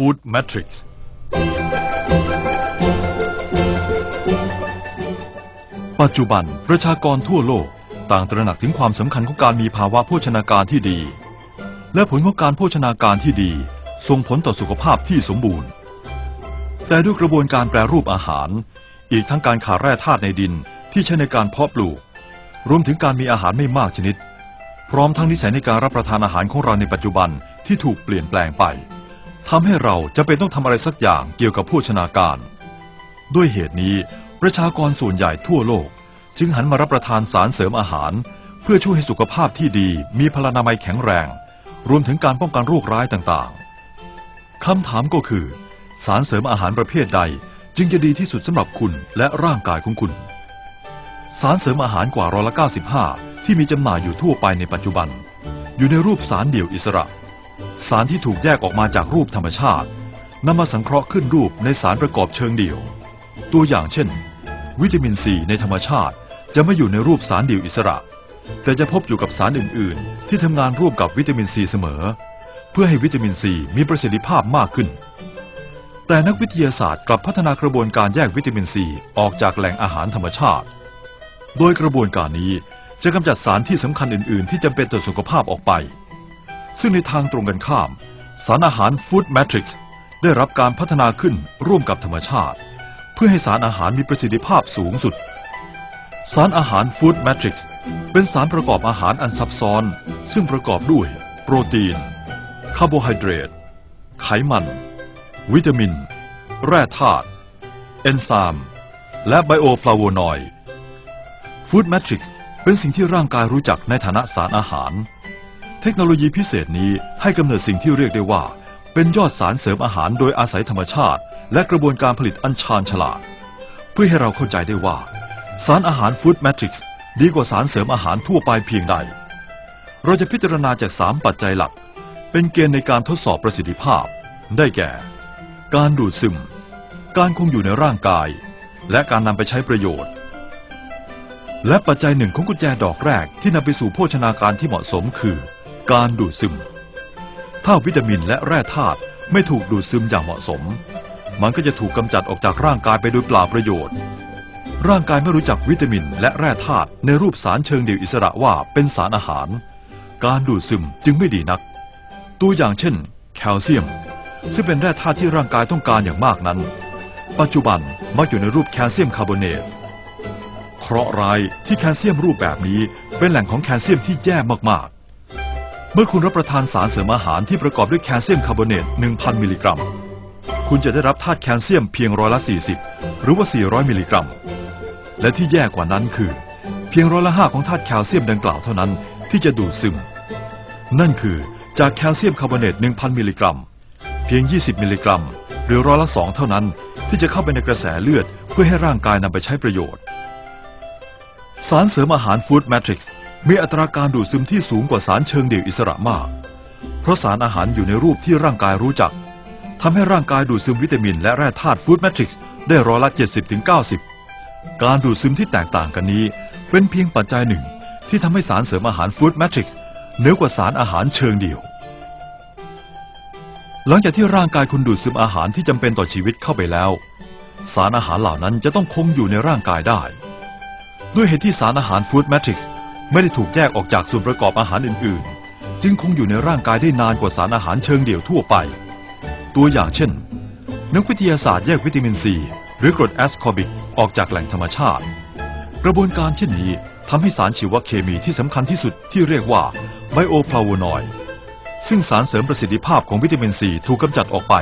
Food Matrix ปัจจุบันประชากรทั่วโลกต่างตระหนักถึงความสำคัญของการมีภาวะโภชนาการที่ดี และผลของการโภชนาการที่ดี ส่งผลต่อสุขภาพที่สมบูรณ์ แต่ด้วยกระบวนการแปรรูปอาหาร อีกทั้งการขาดแร่ธาตุในดินที่ใช้ในการเพาะปลูก รวมถึงการมีอาหารไม่มากชนิด พร้อมทั้งนิสัยในการรับประทานอาหารของเราในปัจจุบันที่ถูกเปลี่ยนแปลงไป ทำให้เราจะเป็นต้องทำอะไรสักอย่างเกี่ยวกับโภชนาการ ด้วยเหตุนี้ประชากรส่วนใหญ่ทั่วโลก จึงหันมารับประทานสารเสริมอาหาร เพื่อช่วยให้สุขภาพที่ดีมีพลานามัยแข็งแรง รวมถึงการป้องกันโรคร้ายต่างๆคำถามก็คือ สารเสริมอาหารประเภทใด จึงจะดีที่สุดสำหรับคุณและร่างกายของคุณ สารเสริมอาหารกว่าร้อยละ95 ที่มีจำหน่ายอยู่ทั่วไปในปัจจุบัน อยู่ในรูปสารเดี่ยวอิสระ สารที่ถูกแยกออกมาจากรูปธรรมชาตินำมาสังเคราะห์ขึ้นรูปในสารประกอบเชิงเดี่ยว ตัวอย่างเช่น วิตามินซีในธรรมชาติจะไม่อยู่ในรูปสารเดี่ยวอิสระ แต่จะพบอยู่กับสารอื่น ๆ ที่ทำงานร่วมกับวิตามินซีเสมอ เพื่อให้วิตามินซีมีประสิทธิภาพมากขึ้น แต่นักวิทยาศาสตร์กลับพัฒนากระบวนการแยกวิตามินซีออกจากแหล่งอาหารธรรมชาติ โดยกระบวนการนี้จะกำจัดสารที่สำคัญอื่น ๆ ที่จำเป็นต่อสุขภาพออกไป ซึ่งในทางตรงกันข้าม สารอาหาร Food Matrix ได้รับการพัฒนาขึ้นร่วมกับธรรมชาติ เพื่อให้สารอาหารมีประสิทธิภาพสูงสุด สารอาหาร Food Matrix เป็นสารประกอบอาหารอันซับซ้อน ซึ่งประกอบด้วย โปรตีน คาร์โบไฮเดรต ไขมัน วิตามิน แร่ธาตุ เอนไซม์และไบโอฟลาโวนอยด์ Food Matrix เป็นสิ่งที่ร่างกายรู้จักในฐานะสารอาหาร เทคโนโลยีพิเศษนี้ให้กำเนิดสิ่งที่เรียกได้ว่า เป็นยอดสารเสริมอาหารโดยอาศัยธรรมชาติ และกระบวนการผลิตอันชาญฉลาด เพื่อให้เราเข้าใจได้ว่า สารอาหาร Food Matrix ดีกว่าสารเสริมอาหารทั่วไปเพียงใด เราจะพิจารณาจาก 3 ปัจจัยหลัก เป็นเกณฑ์ในการทดสอบประสิทธิภาพ ได้แก่ การดูดซึม การคงอยู่ในร่างกาย และการนำไปใช้ประโยชน์ และปัจจัยหนึ่งของกุญแจดอกแรกที่นำไปสู่โภชนาการที่เหมาะสมคือ การดูดซึม ถ้าวิตามินและแร่ธาตุไม่ถูกดูดซึมอย่างเหมาะสม มันก็จะถูกกำจัดออกจากร่างกายไปโดยเปล่าประโยชน์ ร่างกายไม่รู้จักวิตามินและแร่ธาตุในรูปสารเชิงเดี่ยวอิสระว่าเป็นสารอาหาร การดูดซึมจึงไม่ดีนัก ตัวอย่างเช่น แคลเซียม ซึ่งเป็นแร่ธาตุที่ร่างกายต้องการอย่างมากนั้น ปัจจุบันมักอยู่ในรูปแคลเซียมคาร์บอเนตเคราะห์ร้ายที่แคลเซียมรูปแบบนี้เป็นแหล่งของแคลเซียมที่แย่มาก เมื่อคุณรับประทานสารเสริมอาหารที่ประกอบด้วยแคลเซียมคาร์บอเนต 1,000 มิลลิกรัม คุณจะได้รับธาตุแคลเซียมเพียงร้อยละ 40 หรือว่า 400 มิลลิกรัม และที่แย่กว่านั้นคือ เพียงร้อยละ5ของธาตุแคลเซียมดังกล่าวเท่านั้นที่จะดูดซึม นั่นคือจากแคลเซียมคาร์บอเนต 1,000 มิลลิกรัม เพียง 20 มิลลิกรัม หรือร้อยละ2เท่านั้นที่จะเข้าไปในกระแสเลือดเพื่อให้ร่างกายนำไปใช้ประโยชน์ สารเสริมอาหาร Food Matrix มี มีอัตราการดูดซึมที่สูงกว่าสารเชิงเดี่ยวอิสระมาก เพราะสารอาหารอยู่ในรูปที่ร่างกายรู้จักทำให้ร่างกายดูดซึมวิตามินและแร่ธาตุ Food Matrix ได้ร้อยละ 70-90 การดูดซึมที่แตกต่างกันนี้ เป็นเพียงปัจจัยหนึ่ง ที่ทำให้สารเสริมอาหาร Food Matrix เหนือกว่าสารอาหารเชิงเดี่ยว หลังจากที่ร่างกายคุณดูดซึมอาหารที่จำเป็นต่อชีวิตเข้าไปแล้ว สารอาหารเหล่านั้นจะต้องคงอยู่ในร่างกายได้ ด้วยเหตุที่สารอาหาร Food Matrix ไม่ได้ถูกแยกออกจากส่วนประกอบอาหารอื่นๆ จึงคงอยู่ในร่างกายได้นานกว่าสารอาหารเชิงเดี่ยวทั่วไป ตัวอย่างเช่น นักวิทยาศาสตร์แยกวิตามินซี หรือกรดแอสคอบิกออกจากแหล่งธรรมชาติ กระบวนการเช่นนี้ทำให้สารชีวเคมีที่สำคัญที่สุดที่เรียกว่าไบโอฟลาวนอยด์ซึ่งสารเสริมประสิทธิภาพของวิตามินซีถูกกำจัดออกไป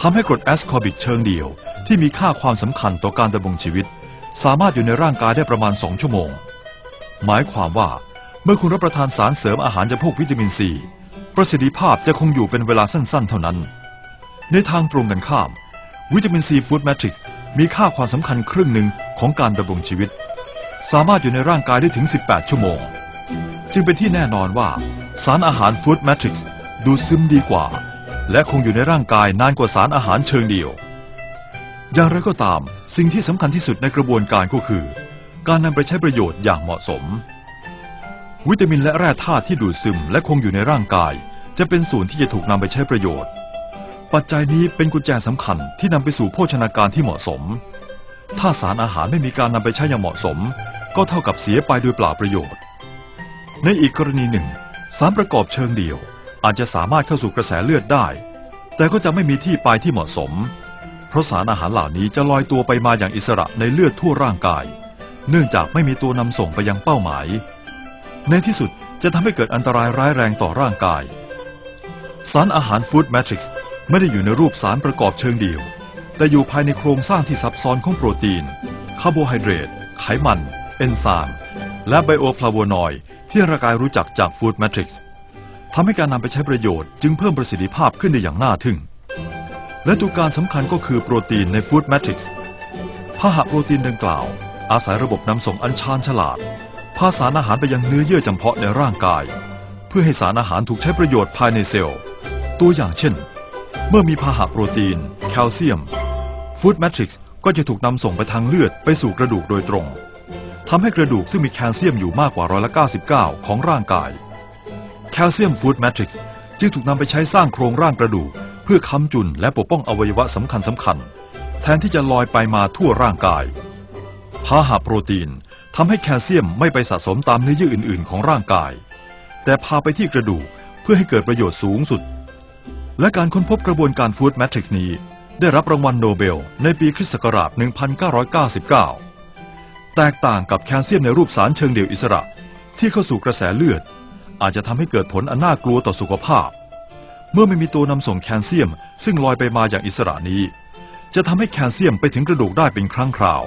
ทำให้กรดแอสคอบิกเชิงเดี่ยว ที่มีค่าความสำคัญต่อการดำรงชีวิต สามารถอยู่ในร่างกายได้ประมาณ 2 ชั่วโมง หมายความว่าเมื่อคุณรับประทานสารเสริมอาหารจำพวกวิตามินซีประสิทธิภาพจะคงอยู่เป็นเวลาสั้นๆ เท่านั้น ในทางตรงกันข้าม วิตามินซีฟู้ดแมทริกซ์มีค่าความสำคัญครึ่งหนึ่งของการดำรงชีวิต สามารถอยู่ในร่างกายได้ถึง 18 ชั่วโมง จึงเป็นที่แน่นอนว่า สารอาหารฟู้ดแมทริกซ์ดูซึมดีกว่า และคงอยู่ในร่างกายนานกว่าสารอาหารเชิงเดียว อย่างไรก็ตามสิ่งที่สำคัญที่สุดในกระบวนการก็คือ การนำไปใช้ประโยชน์อย่างเหมาะสม วิตามินและแร่ธาตุที่ดูดซึมและคงอยู่ในร่างกาย จะเป็นส่วนที่จะถูกนำไปใช้ประโยชน์ ปัจจัยนี้เป็นกุญแจสำคัญที่นำไปสู่โภชนาการที่เหมาะสม ถ้าสารอาหารไม่มีการนำไปใช้อย่างเหมาะสม ก็เท่ากับเสียไปโดยเปล่าประโยชน์ ในอีกกรณีหนึ่ง สารประกอบเชิงเดี่ยว อาจจะสามารถเข้าสู่กระแสเลือดได้ แต่ก็จะไม่มีที่ไปที่เหมาะสม เพราะสารอาหารเหล่านี้จะลอยตัวไปมาอย่างอิสระในเลือดทั่วร่างกาย เนื่องจากไม่มีตัวนำส่งไปยังเป้าหมาย ในที่สุดจะทำให้เกิดอันตรายร้ายแรงต่อร่างกาย สารอาหารฟู้ดแมทริกซ์ไม่ได้อยู่ในรูปสารประกอบเชิงเดี่ยว แต่อยู่ภายในโครงสร้างที่ซับซ้อนของโปรตีน คาร์โบไฮเดรต ไขมัน เอนไซม์ และไบโอฟลาโวนอยด์ที่ร่างกายรู้จักจากฟู้ดแมทริกซ์ทำให้การนำไปใช้ประโยชน์จึงเพิ่มประสิทธิภาพขึ้นได้อย่างน่าทึ่ง และตัวการสำคัญก็คือโปรตีนในฟู้ดแมทริกซ์พาหะโปรตีนดังกล่าว อาศัยระบบนำส่งอันชาญฉลาด พาสารอาหารไปยังเนื้อเยื่อจำเพาะในร่างกาย เพื่อให้สารอาหารถูกใช้ประโยชน์ภายในเซลล์ ตัวอย่างเช่น เมื่อมีพาหะโปรตีน แคลเซียมฟู้ดแมทริกซ์ก็จะถูกนำส่งไปทางเลือดไปสู่กระดูกโดยตรงทำให้กระดูกซึ่งมีแคลเซียมอยู่มากกว่าร้อยละ99 ของร่างกาย แคลเซียมฟู้ดแมทริกซ์จึงถูกนำไปใช้สร้างโครงร่างกระดูก เพื่อค้ำจุนและปกป้องอวัยวะสำคัญสำคัญ แทนที่จะลอยไปมาทั่วร่างกาย พาหะโปรตีนทำให้แคลเซียมไม่ไปสะสมตามเนื้อเยื่ออื่น ๆ ของร่างกาย แต่พาไปที่กระดูกเพื่อให้เกิดประโยชน์สูงสุด และการค้นพบกระบวนการฟู้ดแมทริกซ์นี้ ได้รับรางวัลโนเบล ในปีคริสต์ศักราช 1999 แตกต่างกับแคลเซียมในรูปสารเชิงเดี่ยวอิสระ ที่เข้าสู่กระแสเลือด อาจจะทำให้เกิดผลอันน่ากลัวต่อสุขภาพ เมื่อไม่มีตัวนำส่งแคลเซียม ซึ่งลอยไปมาอย่างอิสระนี้ จะทำให้แคลเซียมไปถึงกระดูกได้เป็นครั้งคราว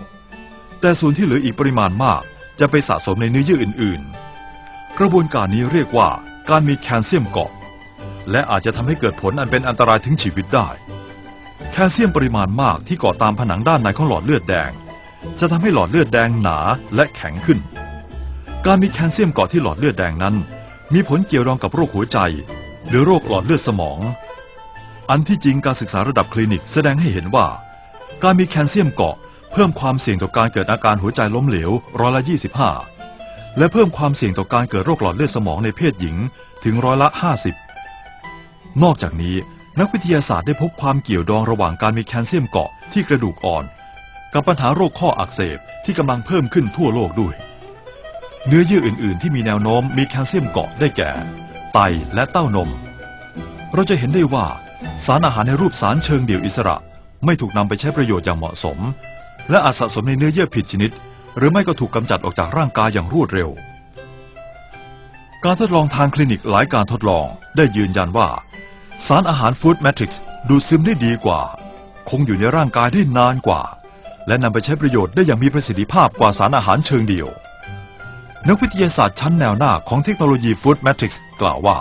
แต่ส่วนที่เหลืออีกปริมาณมากจะไปสะสมในเนื้อเยื่ออื่น ๆ กระบวนการนี้เรียกว่าการมีแคลเซียมเกาะ และอาจจะทำให้เกิดผลอันเป็นอันตรายถึงชีวิตได้ แคลเซียมปริมาณมากที่เกาะตามผนังด้านในของหลอดเลือดแดง จะทำให้หลอดเลือดแดงหนาและแข็งขึ้น การมีแคลเซียมเกาะที่หลอดเลือดแดงนั้น มีผลเกี่ยวรองกับโรคหัวใจ หรือโรคหลอดเลือดสมอง อันที่จริงการศึกษาระดับคลินิกแสดงให้เห็นว่า การมีแคลเซียมเกาะ เพิ่มความเสี่ยงต่อการเกิดอาการหัวใจล้มเหลวร้อยละ 25 และเพิ่มความเสี่ยงต่อการเกิดโรคหลอดเลือดสมองในเพศหญิงถึงร้อยละ 50 นอกจากนี้นักวิทยาศาสตร์ได้พบความเกี่ยวดองระหว่างการมีแคลเซียมเกาะที่กระดูกอ่อน กับปัญหาโรคข้ออักเสบที่กำลังเพิ่มขึ้นทั่วโลกด้วย เนื้อเยื่ออื่น ๆ ที่มีแนวโน้มมีแคลเซียมเกาะได้แก่ ไตและเต้านม เราจะเห็นได้ว่าสารอาหารในรูปสารเชิงเดี่ยวอิสระ ไม่ถูกนำไปใช้ประโยชน์อย่างเหมาะสม และอาจสะสมในเนื้อเยื่อผิดชนิด หรือไม่ก็ถูกกำจัดออกจากร่างกายอย่างรวดเร็ว การทดลองทางคลินิกหลายการทดลองได้ยืนยันว่า สารอาหารฟู้ดแมทริกซ์ดูดซึมได้ดีกว่า คงอยู่ในร่างกายได้นานกว่า และนำไปใช้ประโยชน์ได้อย่างมีประสิทธิภาพกว่าสารอาหารเชิงเดี่ยว นักวิทยาศาสตร์ชั้นแนวหน้าของเทคโนโลยีฟู้ดแมทริกซ์กล่าวว่า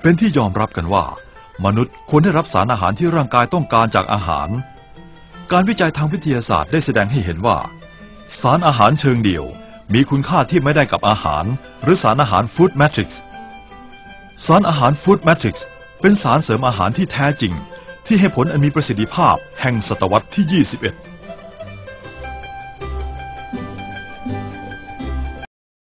เป็นที่ยอมรับกันว่า มนุษย์ควรได้รับสารอาหารที่ร่างกายต้องการจากอาหาร การวิจัยทางวิทยาศาสตร์ได้แสดงให้เห็นว่า สารอาหารเชิงเดี่ยว มีคุณค่าที่ไม่ได้กับอาหาร หรือสารอาหารฟู้ดแมทริกซ์สารอาหารฟู้ดแมทริกซ์เป็นสารเสริมอาหารที่แท้จริง ที่ให้ผลอันมีประสิทธิภาพแห่งศตวรรษที่ 21